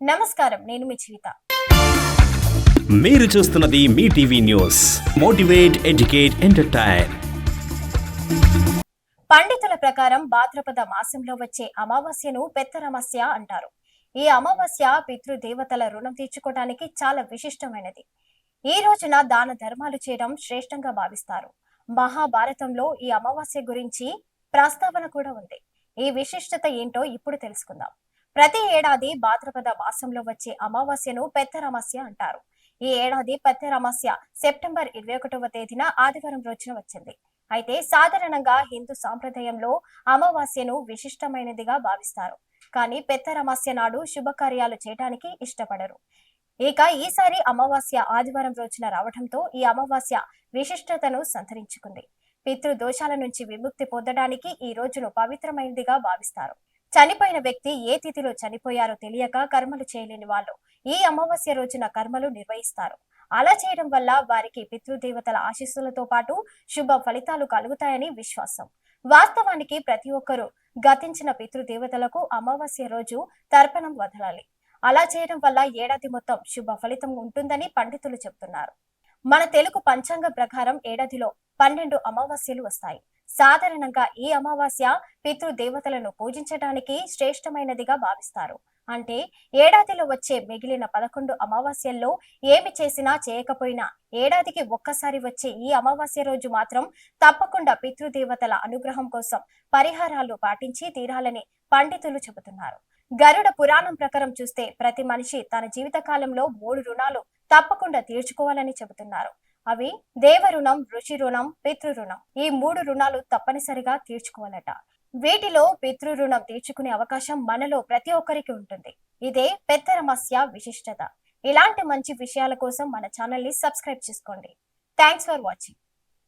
నమస్కారం నేను మీ జీవిత మీరు చూస్తున్నది మీ TV news. Motivate educate entertain. పండితుల ప్రకారం భాద్రపద మాసంలో వచ్చే అమావాస్యను పెత్తరమస్య అంటారు. ఈ అమావాస్య పితృదేవతల రుణం తీర్చుకోవడానికి చాలా విశిష్టమైనది. ఈ రోజున దాన ధర్మాలు చేయడం శ్రేష్టంగా భావిస్తారు. మహాభారతంలో ఈ అమావాస్య గురించి ప్రస్తావన కూడా ఉంది. ఈ విశిష్టత ఏంటో ఇప్పుడు తెలుసుకుందాం. ప్రతి ఏడాది భాద్రపద మాసంలో వచ్చే అమావాస్యను పెద్దరమస్య అంటారు. ఈ ఏడాది పెద్దరమస్య సెప్టెంబర్ ఇరవై ఒకటవ తేదీన ఆదివారం రోజున వచ్చింది. అయితే సాధారణంగా హిందూ సాంప్రదాయంలో అమావాస్యను విశిష్టమైనదిగా భావిస్తారు. కానీ పెత్తరమాస్య నాడు శుభకార్యాలు చేయడానికి ఇష్టపడరు. ఇక ఈసారి అమావాస్య ఆదివారం రోజున రావడంతో ఈ అమావాస్య విశిష్టతను సంతరించుకుంది. పితృ దోషాల నుంచి విముక్తి పొందడానికి ఈ రోజును పవిత్రమైనదిగా భావిస్తారు. చనిపోయిన వ్యక్తి ఏ తిథిలో చనిపోయారో తెలియక కర్మలు చేయలేని వాళ్ళు ఈ అమావాస్య రోజున కర్మలు నిర్వహిస్తారు. అలా చేయడం వల్ల వారికి పితృదేవతల ఆశీస్సులతో పాటు శుభ ఫలితాలు కలుగుతాయని విశ్వాసం. వాస్తవానికి ప్రతి ఒక్కరూ గతించిన పితృదేవతలకు అమావాస్య రోజు తర్పణం వదలాలి. అలా చేయడం వల్ల ఏడాది మొత్తం శుభ ఫలితం ఉంటుందని పండితులు చెబుతున్నారు. మన తెలుగు పంచాంగం ప్రకారం ఏడాదిలో పన్నెండు అమావాస్యలు వస్తాయి. సాధారణంగా ఈ అమావాస్య పితృదేవతలను పూజించడానికి శ్రేష్టమైనదిగా భావిస్తారు. అంటే ఏడాదిలో వచ్చే మిగిలిన పదకొండు అమావాస్యల్లో ఏమి చేసినా చేయకపోయినా ఏడాదికి ఒక్కసారి వచ్చే ఈ అమావాస్య రోజు మాత్రం తప్పకుండా పితృదేవతల అనుగ్రహం కోసం పరిహారాలు పాటించి తీరాలని పండితులు చెబుతున్నారు. గరుడ పురాణం ప్రకారం చూస్తే ప్రతి మనిషి తన జీవితకాలంలో మూడు రుణాలు తప్పకుండా తీర్చుకోవాలని చెబుతున్నారు. అవి దేవ రుణం ఋషి రుణం పితృరుణం. ఈ మూడు రుణాలు తప్పనిసరిగా తీర్చుకోవాలట. వీటిలో పితృ రుణం తీర్చుకునే అవకాశం మనలో ప్రతి ఒక్కరికి ఉంటుంది. ఇదే పెత్తరమస్య విశిష్టత. ఇలాంటి మంచి విషయాల కోసం మన ఛానల్ని సబ్స్క్రైబ్ చేసుకోండి. Thanks for watching